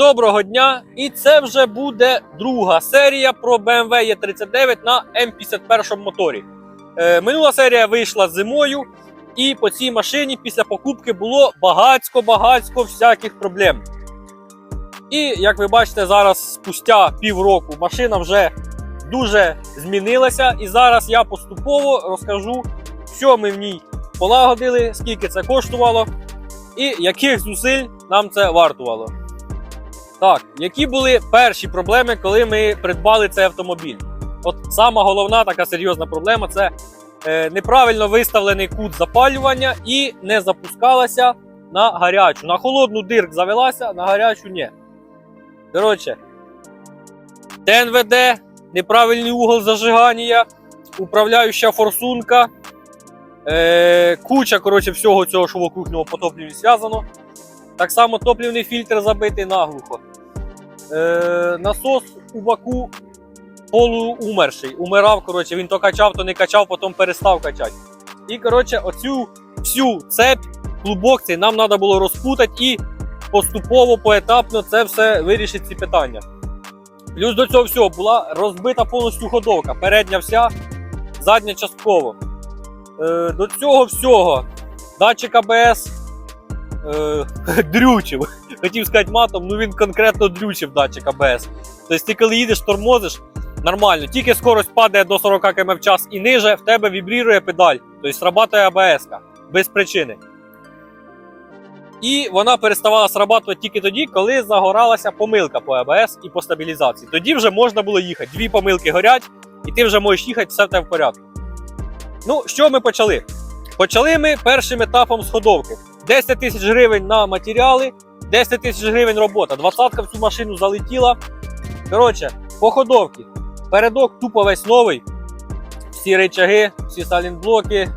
доброго дня! І це вже буде друга серія про BMW E39 на М51 моторі. Е, минула серія вийшла зимою, і по цій машині після покупки було багацько-багацько всяких проблем. І як ви бачите, зараз спустя півроку машина вже дуже змінилася. І зараз я поступово розкажу, що ми в ній полагодили, скільки це коштувало і яких зусиль нам це вартувало. Так, які були перші проблеми, коли ми придбали цей автомобіль? От сама головна така серйозна проблема це е, неправильно виставлений кут запалювання і не запускалася на гарячу. На холодну дирк завелася, на гарячу ні. Коротше, ТНВД, неправильний угол зажигання, управляюча форсунка, е, куча коротше, всього цього, що вокруг нього по зв'язано. Так само топливний фільтр забитий наглухо. Е, насос у баку полуумерший. Умирав, коротше, він то качав, то не качав, потім перестав качати. І коротше, оцю всю цепь, клубок цей нам треба було розпутати і поступово, поетапно це все вирішить ці питання. Плюс до цього всього була розбита повністю ходовка. Передня вся, задня частково. Е, до цього всього датчик АБС е, дрючив. Хотів сказати матом, ну він конкретно дрючив датчик АБС. Тобто ти коли їдеш, тормозиш, нормально. Тільки скорость падає до 40 км в час і ниже, в тебе вібрірує педаль. Тобто срабатує АБС без причини. І вона переставала срабатувати тільки тоді, коли загоралася помилка по АБС і по стабілізації. Тоді вже можна було їхати. Дві помилки горять, і ти вже можеш їхати, все в тебе в порядку. Ну, що ми почали? Почали ми першим етапом сходовки. 10 тисяч гривень на матеріали, 10 тисяч гривень робота. Двадцятка в цю машину залетіла. Коротше, по ходовці. Передок тупо весь новий. Всі речаги, всі салінблоки,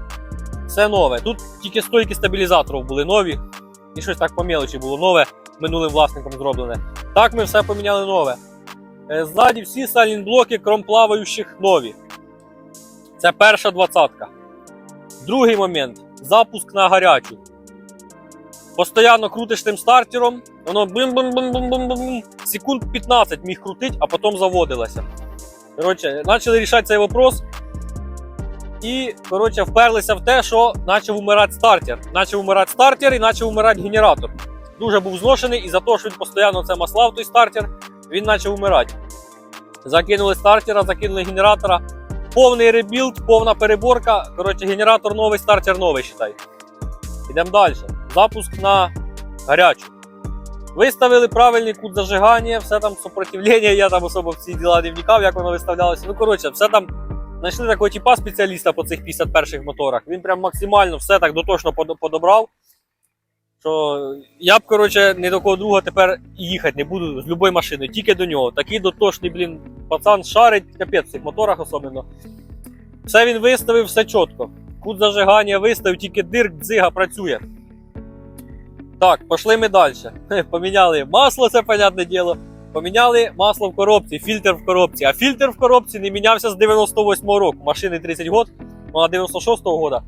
все нове. Тут тільки стойки стабілізаторів були нові. І щось так по мелочі було нове, минулим власником зроблене. Так ми все поміняли нове. Е, Ззаді всі салінблоки, крім плаваючих, нові. Це перша двадцятка. Другий момент запуск на гарячу. Постоянно крутиш тим стартером, воно бум-бум-бум-бум-бум-бум. Секунд 15 міг крутити, а потім заводилося. Коротше, почали рішати цей вопрос. І, коротше, вперлися в те, що почав умирати стартер. Почав умирати стартер і почав умирати генератор. Дуже був зношений, і за те, що він постійно це маслав, той стартер, він почав умирати. Закинули стартера, закинули генератора. Повний ребілд, повна переборка. Коротше, генератор новий, стартер новий, считай. Йдемо далі. Запуск на гарячу. Виставили правильний кут зажигання, все там сопротивлення, я там особо в ці діла не вникав, як воно виставлялося. Ну, коротше, все там знайшли такого типа спеціаліста по цих 51-х моторах. Він прям максимально все так дотошно подобрав. Що я б, коротше, ні до кого другого тепер їхати не буду з будь-якої машини, тільки до нього. Такий дотошний, блін, пацан шарить, капець в цих моторах особливо. Все він виставив, все чітко. Кут зажигання виставив, тільки дирк, дзига працює. Так, пішли ми далі. Поміняли масло, це понятне діло. Поміняли масло в коробці, фільтр в коробці. А фільтр в коробці не мінявся з 98-го року. Машини 30 год, вона 96-го года,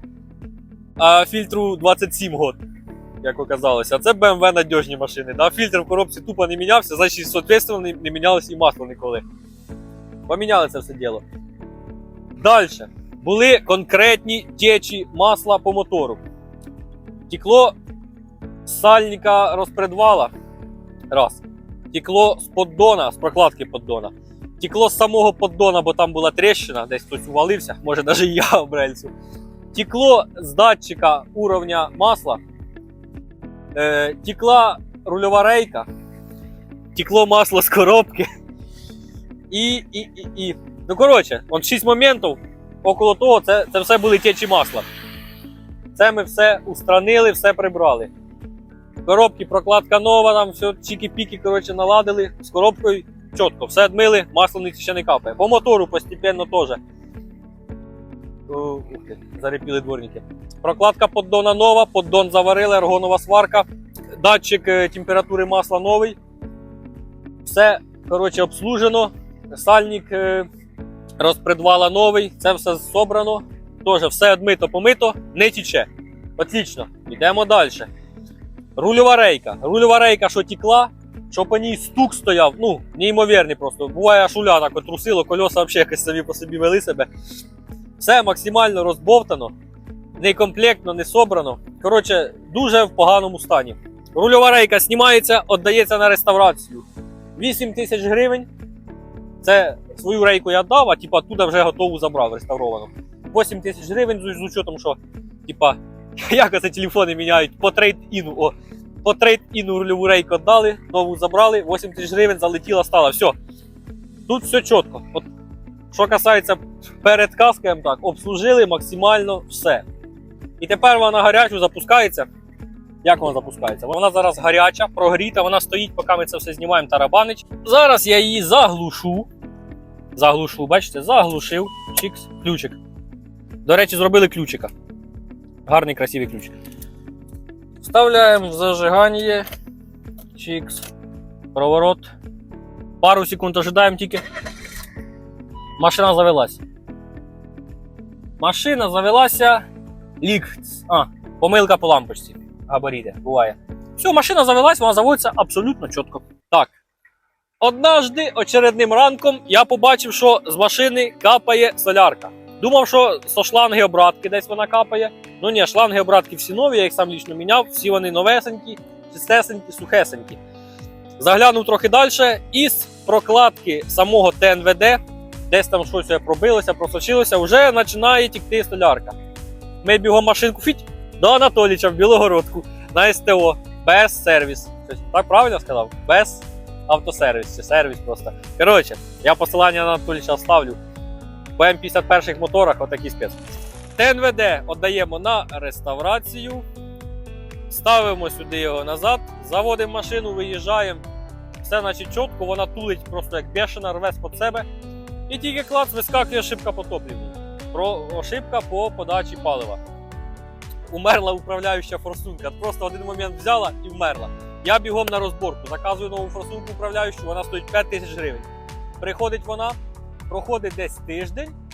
а фільтру 27 год, як оказалося. А це BMW надіжні машини. Да? Фільтр в коробці тупо не мінявся, значить, соответственно, не, не мінялось і масло ніколи. Поміняли це все діло. Далі. Були конкретні течі масла по мотору. Тікло сальника розпредвала. Раз. Тікло з поддона, з прокладки поддона. Тікло з самого поддона, бо там була тріщина, десь хтось увалився, може навіть я в рельсу. Тікло з датчика уровня масла. Е, тікла рульова рейка. Тікло масло з коробки. І, і, і, і. Ну, коротше, от 6 моментів около того, це, це все були течі масла. Це ми все устранили, все прибрали. Коробки, прокладка нова, там все чіки-піки, коротше, наладили. З коробкою чітко, все відмили, масло ще не капає. По мотору постепенно теж. Зарепіли дворники. Прокладка поддона нова, поддон заварили, аргонова сварка, датчик е, температури масла новий. Все, коротше, обслужено. Сальник е, розпредвала новий, це все зібрано. Теж все одмито, помито, не тіче. Отлично. Йдемо далі. Рульова рейка. Рульова рейка, що тікла, щоб по ній стук стояв. Ну, неймовірний просто. Буває, аж уля так от трусило, кольоса взагалі якось самі по собі вели себе. Все максимально розбовтано, не комплектно, не собрано. Коротше, дуже в поганому стані. Рульова рейка знімається, віддається на реставрацію. 8 тисяч гривень. Це свою рейку я дав, а типа туди вже готову забрав реставровану. 8 тисяч гривень з учетом, що типа, як оце телефони міняють по трейд-іну. О, по трейд-іну рульову рейку дали, нову забрали, 8 тисяч гривень залетіла, стала. Все. Тут все чітко. От, що касається перед каском, так, обслужили максимально все. І тепер вона гарячу запускається. Як вона запускається? Вона зараз гаряча, прогріта, вона стоїть, поки ми це все знімаємо тарабанич. Зараз я її заглушу. Заглушу, бачите, заглушив. Чікс, ключик. До речі, зробили ключика. Гарний, красивий ключик. Вставляємо в зажигання. Чікс. Проворот. Пару секунд ожидаємо тільки. Машина завелась. Машина завелася. Лік. А, помилка по лампочці. Габаріти, буває. Все, машина завелась, вона заводиться абсолютно чітко. Так. Однажды, очередним ранком, я побачив, що з машини капає солярка. Думав, що со шланги обратки десь вона капає. Ну ні, шланги обратки всі нові, я їх сам лічно міняв, всі вони новесенькі, чистесенькі, сухесенькі. Заглянув трохи далі, із прокладки самого ТНВД, десь там щось пробилося, просочилося, вже починає тікти солярка. Ми бігом машинку фіть до Анатоліча в Білогородку на СТО, без сервіс. Так правильно сказав? Без автосервіс чи сервіс просто. Коротше, я посилання на Анатоліча оставлю. По М51 моторах отакий спец. ТНВД віддаємо на реставрацію. Ставимо сюди його назад, заводимо машину, виїжджаємо. Все значить чітко, вона тулить просто як бешена, рве з-под себе. І тільки клац вискакує ошибка по топливу. Про ошибка по подачі палива. Умерла управляюча форсунка. Просто в один момент взяла і вмерла. Я бігом на розборку, заказую нову форсунку управляючу, вона стоїть 5 тисяч гривень. Приходить вона, проходить десь тиждень.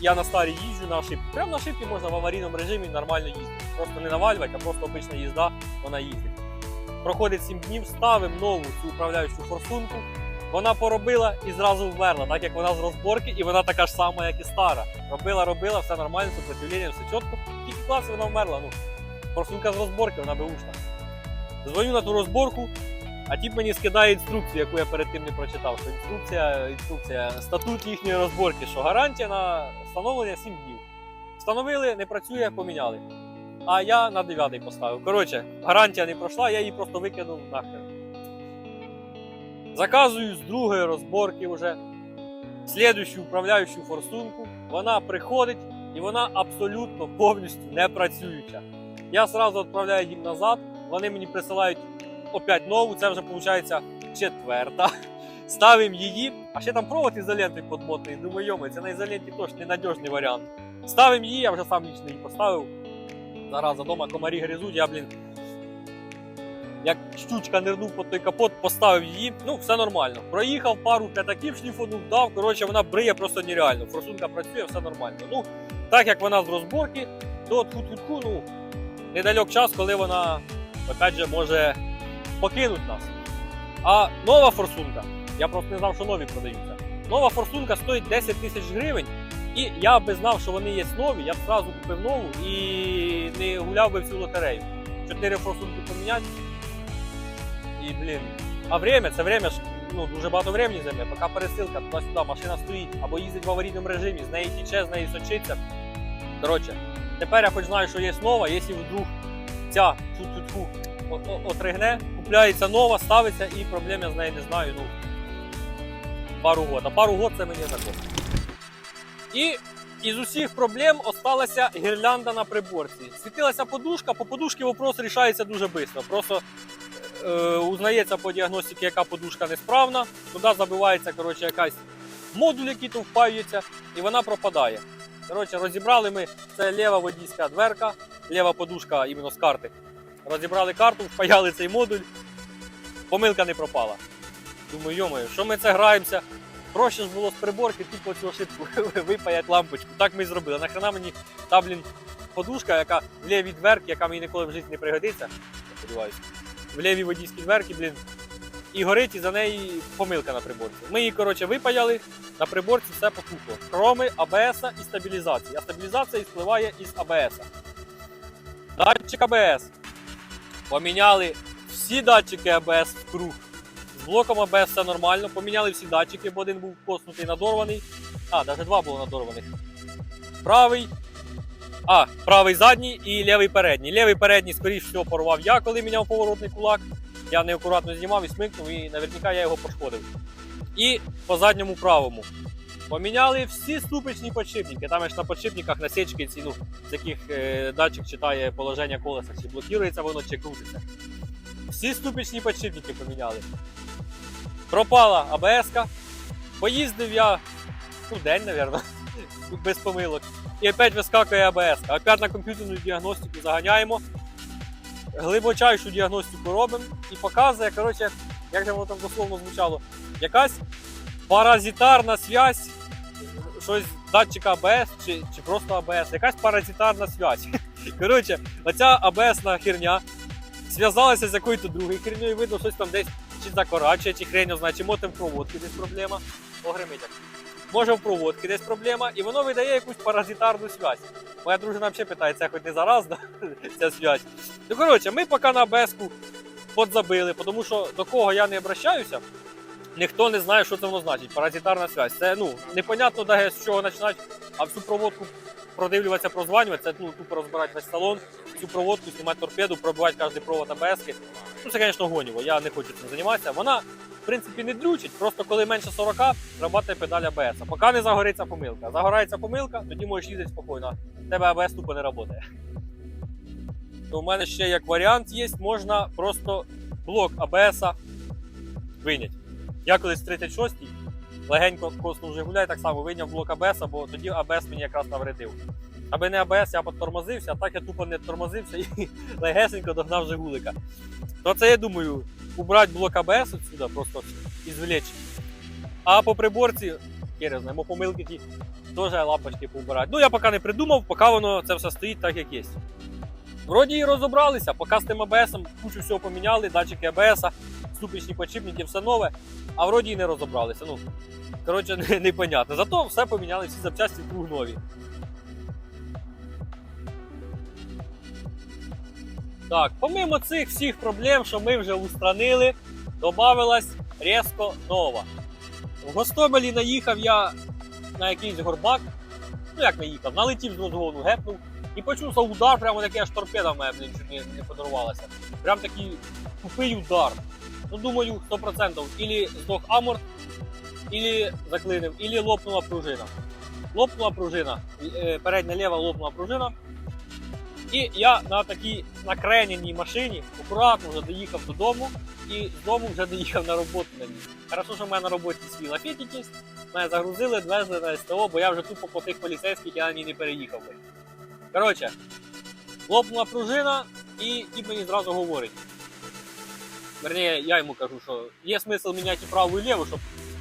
Я на старій їжджу на ошибці. Прямо на ошибці можна в аварійному режимі нормально їздити. Просто не навалювати, а просто обична їзда, вона їздить. Проходить 7 днів, ставимо нову цю управляючу форсунку. Вона поробила і зразу вмерла, так як вона з розборки, і вона така ж сама, як і стара. Робила, робила, все нормально, сопротивлення, все чітко. Тільки клас вона вмерла. Ну, форсунка з розборки, вона беушна. Дзвоню на ту розборку, а тіп мені скидає інструкцію, яку я перед тим не прочитав. Що інструкція, інструкція, статут їхньої розборки, що гарантія на встановлення 7 днів. Встановили, не працює, поміняли. А я на 9 поставив. Коротше, гарантія не пройшла, я її просто викинув нахер. Заказую з другої розборки вже слідущу управляючу форсунку. Вона приходить і вона абсолютно повністю не працююча. Я одразу відправляю їм назад. Вони мені присилають опять нову, це вже виходить четверта. Ставимо її, а ще там провод ізолентою подмотний. Думаю, йоми, це на ізоленті теж ненадіжний варіант. Ставимо її, я вже сам її поставив. Зараз вдома комарі гризуть, я, блін, як щучка нирнув під той капот, поставив її. Ну, все нормально. Проїхав пару п'ятаків, шліфонув, дав. Коротше, вона бриє просто нереально. Форсунка працює, все нормально. Ну, так як вона з розборки, то тху-тху-тху, ну, недалек час, коли вона опять же, може покинути нас. А нова форсунка, я просто не знав, що нові продаються. Нова форсунка стоїть 10 тисяч гривень. І я би знав, що вони є нові, я б зразу купив нову і не гуляв би всю лотерею. Чотири форсунки поміняти. І, блін. А время, це время ж ну, дуже багато времени займе, поки пересилка туди-сюди, машина стоїть або їздить в аварійному режимі, з неї тіче, з неї сочиться. Коротше, тепер я хоч знаю, що є нова, якщо вдруг ця о- отригне, купляється нова, ставиться і проблем я з нею не знаю. Ну, пару год. А пару год це мені закон. І із усіх проблем осталася гірлянда на приборці. Світилася подушка, по подушці вопрос рішається дуже швидко. Просто е, узнається по діагностиці, яка подушка несправна, туди забивається коротше, якась модуль, який тут впаюється, і вона пропадає. Коротше, розібрали ми, це ліва водійська дверка, ліва подушка іменно з карти. Розібрали карту, впаяли цей модуль, помилка не пропала. Думаю, йомаю, що ми це граємося? Проще ж було з приборки, тупо цю ошибку випаять лампочку. Так ми і зробили. Нахрена мені та, блін, подушка, яка в лівій дверці, яка мені ніколи в житті не пригодиться. Я сподіваюся. В лівій водійській дверці, блін, і горить із за неї помилка на приборці. Ми її, коротше, випаяли, на приборці все потухло. Кроме АБС і стабілізації. А стабілізація спливає із АБС. Датчик АБС. Поміняли всі датчики АБС в круг. З блоком АБС все нормально. Поміняли всі датчики, бо один був коснутий надорваний. А, навіть два було надорваних. Правий. А, правий задній і лівий передній. Лівий передній, скоріш всього, порвав я, коли міняв поворотний кулак. Я неаккуратно знімав і смикнув, і наверняка я його пошкодив. І по задньому правому. Поміняли всі ступичні подшипники. Там ж на подшипниках насічки ці, ну, з яких е, датчик читає положення колеса, чи блокується воно, чи крутиться. Всі ступичні подшипники поміняли. Пропала АБС-ка. Поїздив я ну, день, мабуть, без помилок. І опять вискакує АБС. Опять на комп'ютерну діагностику заганяємо. Глибочайшу діагностику робимо і показує, коротше, як же воно там дословно звучало, якась паразитарна связь, щось датчика АБС чи, чи просто АБС, якась паразитарна связь. Коротше, оця АБСна херня зв'язалася з якоюсь другою хернею, видно, щось там десь чи закорачує, чи хрень, знає, чи мотив проводки десь проблема. Огремить. Може в проводці десь проблема, і воно видає якусь паразитарну связь. Моя дружина взагалі питає, це хоч не заразна ця связь. Ну коротше, ми поки на безку подзабили, тому що до кого я не обращаюся, ніхто не знає, що це воно значить. Паразитарна связь. Це ну непонятно де з чого починати, а всю проводку продивлюватися, прозванювати, це ну, тупо розбирати весь салон, всю проводку, знімати торпеду, пробивати кожен провод АБСки. Ну це, звісно, гоніво, я не хочу цим займатися. Вона, в принципі, не дрючить, просто коли менше 40, працює педаль АБС. Поки не загориться помилка. Загорається помилка, тоді можеш їздити спокійно. Тебе АБС тупо не працює. То у мене ще як варіант є, можна просто блок АБС виняти. Я колись в 36-й легенько коснув Жигуля і так само вийняв блок АБС, бо тоді АБС мені якраз навредив. Аби не АБС, я потормозився, а так я тупо не тормозився і легесенько догнав Жигулика. То це я думаю, убрати блок АБС отсюда, просто ізвлечь. А по приборці, я знаю, помилки ті теж лапочки поубирати. Ну я поки не придумав, поки воно це все стоїть так, як є. Вроді і розібралися, поки з тим АБС кучу всього поміняли, датчики АБС, ступичні подшипники, все нове, а вроді і не розібралися. Ну, коротше, не- непонятно. Зато все поміняли, всі запчасті круг нові. Так, помимо цих всіх проблем, що ми вже устранили, додавилась різко нова. В Гостомелі наїхав я на якийсь горбак. Ну як наїхав, налетів з розгону, гепнув і почувствував удар, прямо таке аж торпеда в мене блін, не, не подарувалася. Прям такий тупий удар. Ну думаю, 100%. Ілі здох аморт, ілі заклинив, ілі лопнула пружина. Лопнула пружина, е, передня ліва лопнула пружина. І я на такій накрененій машині акуратно вже доїхав додому і з дому вже доїхав на роботу на ній. Хорошо, що в мене на роботі свій лафетик є, мене загрузили, відвезли на СТО, бо я вже тупо по тих поліцейських я на ній не переїхав би. Коротше, лопнула пружина, і ті мені зразу говорить. Верніше, я йому кажу, що є смисл міняти праву і ліву, щоб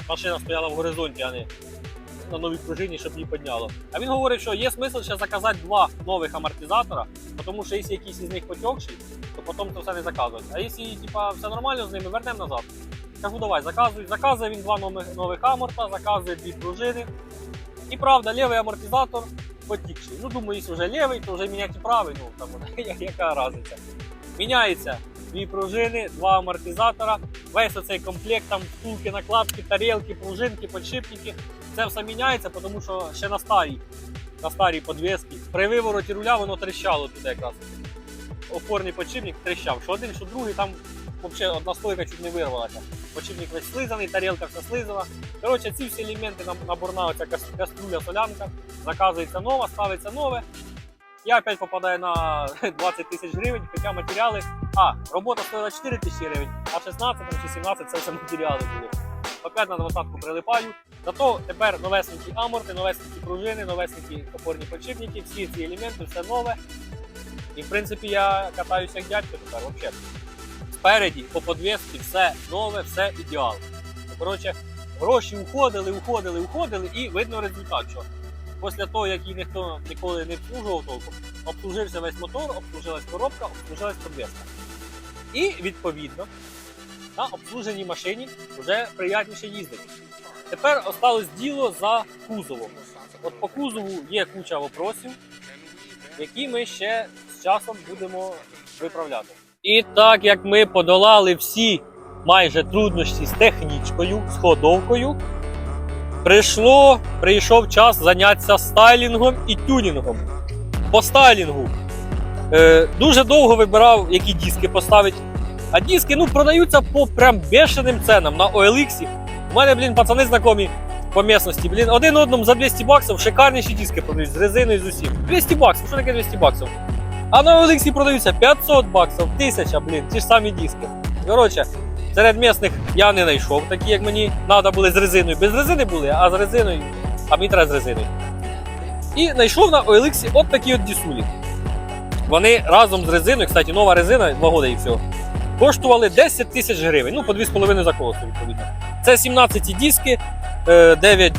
машина стояла в горизонті, а не на новій пружині, щоб її підняло. А він говорить, що є смисл ще заказати два нових амортизатора, тому що якщо якийсь із них потекший, то потім це все не заказують. А якщо типа, все нормально з ними, вернемо назад. Кажу, давай, заказуй. Заказує він два нових аморта, заказує дві пружини. І правда, лівий амортизатор потікший. Ну, думаю, якщо вже лівий, то вже міняти правий, ну там яка різниця. Міняється дві пружини, два амортизатора, весь оцей комплект, там втулки, накладки, тарілки, пружинки, подшипники. Це все міняється, тому що ще на старій, на старій подвески. При вивороті руля воно тріщало туди якраз. Опорний подшипник тріщав. Що один, що другий, там взагалі одна стойка чуть не вирвалася. Подшипник весь слизаний, тарілка вся слизана. Коротше, ці всі елементи нам наборна оця каструля солянка, заказується нова, ставиться нове. Я опять попадаю на 20 тисяч гривень, хоча матеріали. А, робота стоїла 4 тисячі гривень, а 16 там, чи 17 це все матеріали були. Опять на двадцятку прилипаю. Зато тепер новесенькі аморти, новесенькі пружини, новесенькі опорні подшипники, всі ці елементи, все нове. І в принципі я катаюся як дядько тепер взагалі. Спереді, по подвісці, все нове, все ідеал. Коротше, гроші уходили, уходили, уходили, і видно результат, що після того, як її ніхто ніколи не обслужував толком, обслужився весь мотор, обслужилась коробка, обслужилась подвеска. І відповідно, на обслуженій машині вже приятніше їздити. Тепер осталось діло за кузовом. От по кузову є куча вопросів, які ми ще з часом будемо виправляти. І так як ми подолали всі майже труднощі з технічкою, з ходовкою, прийшло, прийшов час зайнятися стайлінгом і тюнінгом. По стайлінгу е, дуже довго вибирав, які диски поставити. А диски ну, продаються по прям бешеним ценам на OLX. У мене, блін, пацани знайомі по місності. Блін, один одному за 200 баксів шикарніші диски продають з резиною з усім. 200 баксів, що таке 200 баксів? А на OLX продаються 500 баксів, 1000, блін, ті ж самі диски. Коротше, серед місних я не знайшов, такі як мені треба були з резиною. Без резини були, а з резиною, а мені треба з резиною. І знайшов на OLX от такі от дісулі. Вони разом з резиною, кстати, нова резина, два роки і все, коштували 10 тисяч гривень. Ну, по 2,5 за колесо, відповідно. Це 17 диски, е, 9,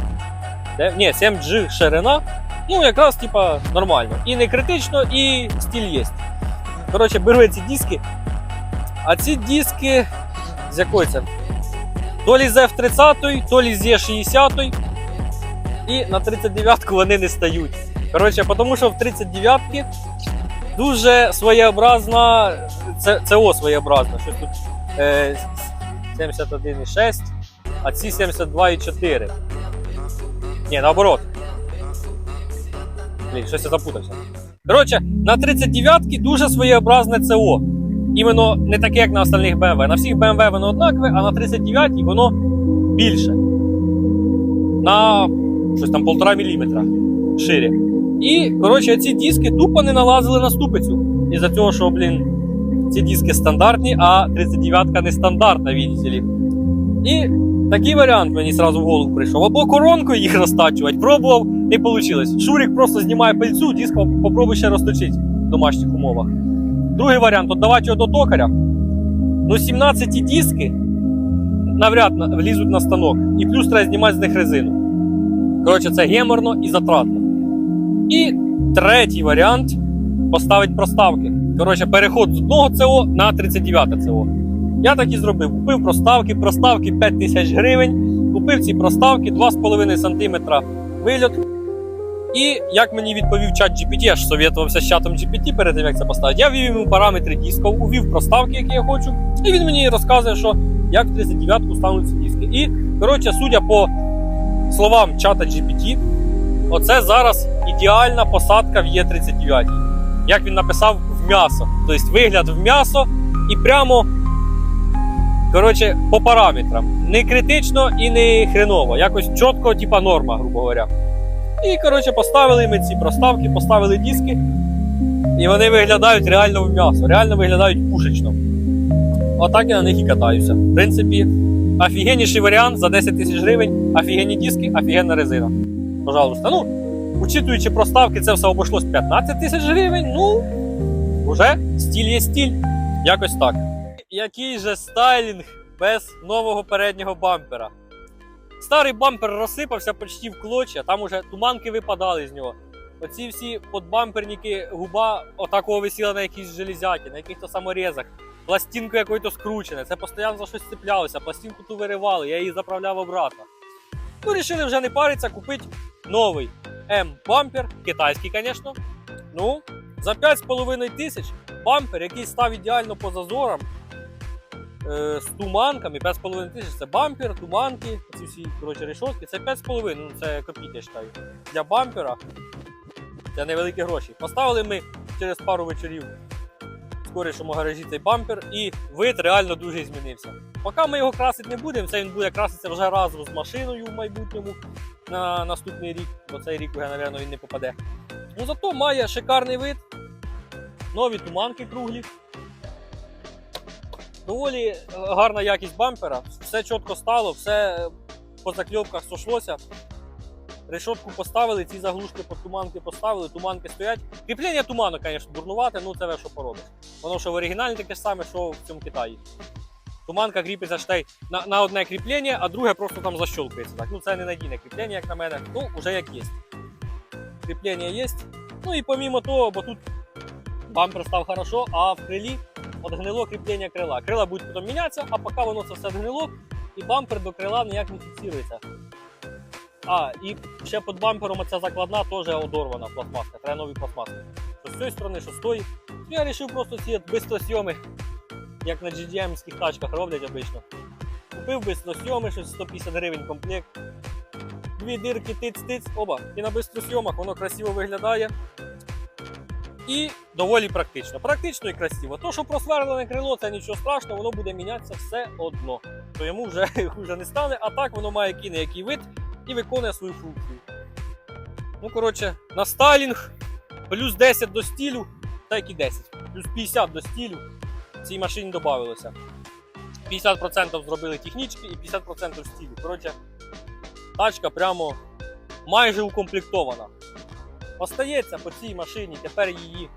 ні, 7G ширина. Ну, якраз, типа, нормально. І не критично, і стиль є. Коротше, беру ці диски. А ці диски з якої це? То лі з F30, то лі з E60. І на 39-ку вони не стають. Коротше, тому що в 39-ки дуже своєобразна, це, ЦО своєобразна. Щось тут е, 71,6, а ці 72,4. Ні, наоборот. Блін, щось я запутався. Коротше, на 39-ки дуже своєобразне ЦО. Іменно не таке, як на остальних BMW. На всіх BMW воно однакове, а на 39-й воно більше. На щось там 1,5 міліметра шире. І, коротше, ці диски тупо не налазили на ступицю. Із-за цього, що, блін, ці диски стандартні, а 39-ка не стандартна, ли. І такий варіант мені сразу в голову прийшов. Або коронкою їх розтачувати, пробував, не вийшло. Шурик просто знімає пильцю, диск попробуй ще розточити в домашніх умовах. Другий варіант отдавати його до токаря. Ну, 17 диски навряд влізуть на станок. І плюс треба знімати з них резину. Коротше, це геморно і затратно. І третій варіант поставити проставки. Коротше, переход з одного ЦО на 39 ЦО. Я так і зробив. Купив проставки, проставки 5 тисяч гривень. Купив ці проставки 2,5 см вильот. І як мені відповів чат GPT, я ж совєтувався з чатом GPT перед тим, як це поставити. Я ввів йому параметри дисків, увів проставки, які я хочу, і він мені розказує, що як в 39-ку стануть ці диски. І, коротше, судя по словам чата GPT, оце зараз ідеальна посадка в Є39. Як він написав, в м'ясо. Тобто вигляд в м'ясо і прямо. Коротше, по параметрам. Не критично і не хреново. Якось чітко, типа норма, грубо говоря. І, коротше, поставили ми ці проставки, поставили диски, і вони виглядають реально в м'ясо, реально виглядають пушечно. Отак я на них і катаюся. В принципі, офігенніший варіант за 10 тисяч гривень, офігенні диски, офігенна резина. Пожалуйста. Ну, учитуючи проставки, це все обійшлось 15 тисяч гривень. Ну, вже стіль є стіль. Якось так. Який же стайлінг без нового переднього бампера? Старий бампер розсипався почти в клочья, там уже туманки випадали з нього. Оці всі подбамперники, губа отакого висіла на якійсь железяки, на якихось саморезах. Пластинку якою-то скручене, це постійно за щось цеплялося, пластинку ту виривали, я її заправляв обратно. Ну, рішили вже не паритися, купити новий М-бампер, китайський, звісно. Ну, за 5,5 тисяч бампер, який став ідеально по зазорам, з туманками, 5,5 тисяч це бампер, туманки, ці всі коротше, решотки, це 5,5, ну це копійки, я вважаю. Для бампера це невеликі гроші. Поставили ми через пару вечорів в скорішому гаражі цей бампер, і вид реально дуже змінився. Поки ми його красити не будемо, це він буде краситися вже разом з машиною в майбутньому на наступний рік, бо цей рік вже, мабуть, він не попаде. Ну зато має шикарний вид, нові туманки круглі. Доволі е, гарна якість бампера, все чітко стало, все по закльопках сошлося. Решотку поставили, ці заглушки по туманки поставили, туманки стоять. Кріплення туманок, звісно, дурнувати, ну це що поробиш. Воно що в оригіналі таке ж саме, що в цьому Китаї. Туманка кріпиться штей на, на одне кріплення, а друге просто там защолкується. Так. Ну це не надійне кріплення, як на мене. Ну, вже як є. Кріплення є. Ну і помімо того, бо тут бампер став хорошо, а в крилі відгнило кріплення крила. Крила будуть потім мінятися, а поки воно це все відгнило, і бампер до крила ніяк не фіксується. А, і ще під бампером ця закладна теж одорвана пластмаска, треба нові пластмаски. Що з цієї сторони, що з тої. Ну, Я вирішив просто ці бистросйоми, як на GDM-ських тачках роблять обично. Купив бистросйоми, щось 150 гривень комплект. Дві дирки тиц-тиц, оба. І на бистросйомах воно красиво виглядає. І доволі практично. Практично і красиво. То, що просверлене крило, це нічого страшного, воно буде мінятися все одно. То йому вже хуже не стане, а так воно має кіне який вид і виконує свою функцію. Ну, коротше, на стайлінг плюс 10 до стілю, так і 10, плюс 50 до стілю цій машині додавалося. 50% зробили технічки і 50% стілю. Коротше, тачка прямо майже укомплектована. Остається по цій машині тепер її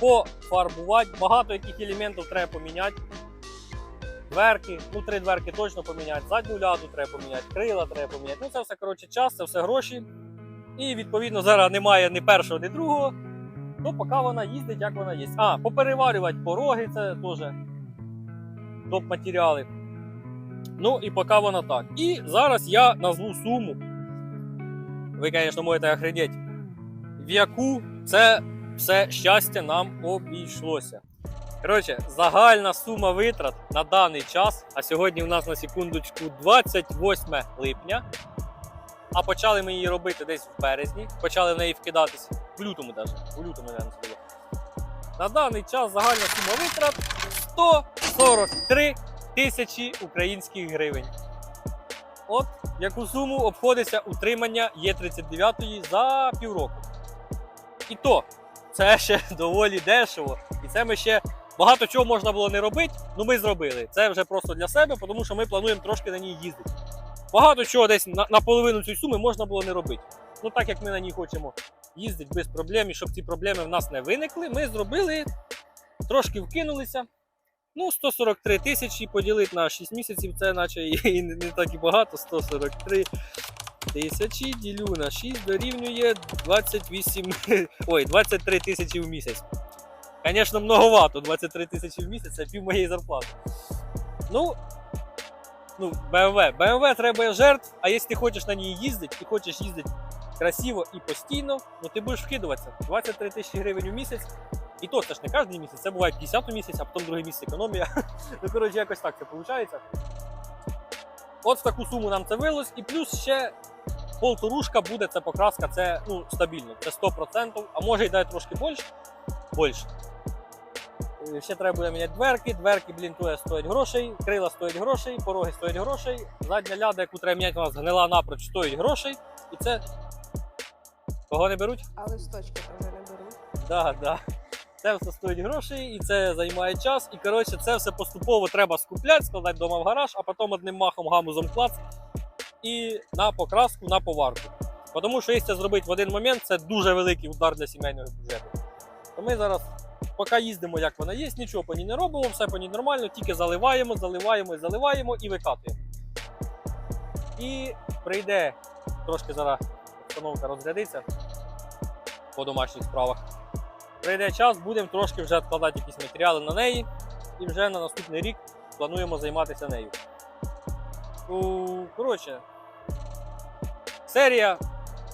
пофарбувати. Багато яких елементів треба поміняти. Дверки, ну три дверки точно поміняти, задню ляду треба поміняти, крила треба поміняти. Ну це все коротше час, це все гроші. І відповідно зараз немає ні першого, ні другого. Ну, поки вона їздить, як вона є. А, попереварювати пороги, це теж топ-матеріали. Ну і поки вона так. І зараз я назву суму. Ви, звісно, можете охренеть, в яку це все щастя нам обійшлося. Коротше, загальна сума витрат на даний час, а сьогодні у нас на секундочку 28 липня. А почали ми її робити десь в березні, почали в неї вкидатись в лютому навіть. У лютому, не було. На даний час загальна сума витрат 143 тисячі українських гривень. От яку суму обходиться утримання Є39 за півроку. І то це ще доволі дешево. І це ми ще багато чого можна було не робити, ну ми зробили. Це вже просто для себе, тому що ми плануємо трошки на ній їздити. Багато чого десь на, на половину цієї суми можна було не робити. Ну так як ми на ній хочемо їздити без проблем, і щоб ці проблеми в нас не виникли, ми зробили, трошки вкинулися. Ну, 143 тисячі поділити на 6 місяців, це наче і не, не так і багато. 143 тисячі ділю на 6 дорівнює 28, ой, 23 тисячі в місяць. Звісно, многовато, 23 тисячі в місяць це пів моєї зарплати. Ну, ну, BMW. BMW треба жертв, а якщо ти хочеш на ній їздити, і хочеш їздити красиво і постійно, ну ти будеш вкидуватися. 23 тисячі гривень у місяць. І то це ж не кожен місяць, це буває 50 місяць, а потім другий місяць економія. ну, коротше, якось так це виходить. От в таку суму нам це вилось, і плюс ще полторушка буде це покраска, це ну, стабільно, це 100%, а може й дає трошки більше. більше. Ще треба буде міняти дверки. Дверки, блін, тує стоять грошей, крила стоять грошей, пороги стоять грошей. Задня ляда, яку треба міняти, у нас гнила напроч, стоїть грошей. І це. Кого не беруть? А листочки теж не беруть. Да, да. Це все стоїть грошей і це займає час. І коротше, це все поступово треба скупляти, складати вдома в гараж, а потім одним махом гамузом клац і на покраску, на поварку. Тому що якщо це зробити в один момент, це дуже великий удар для сімейного бюджету. То ми зараз, поки їздимо, як вона є, нічого по ній не робимо, все по ній нормально, тільки заливаємо, заливаємо заливаємо і викатуємо. І прийде трошки зараз обстановка розрядиться по домашніх справах. Прийде час, будемо трошки вже відкладати якісь матеріали на неї, і вже на наступний рік плануємо займатися нею. Коротше, серія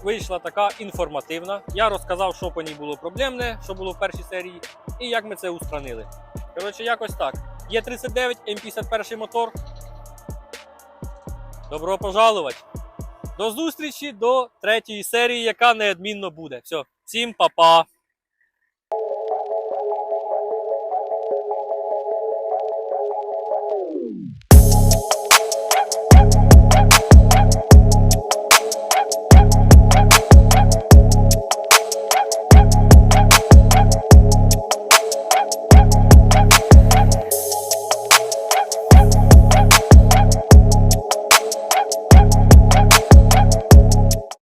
вийшла така інформативна. Я розказав, що по ній було проблемне, що було в першій серії, і як ми це устранили. Коротше, якось так. Є 39 М51 мотор. Добро пожалувати! До зустрічі до третьої серії, яка неодмінно буде. Все, всім па-па!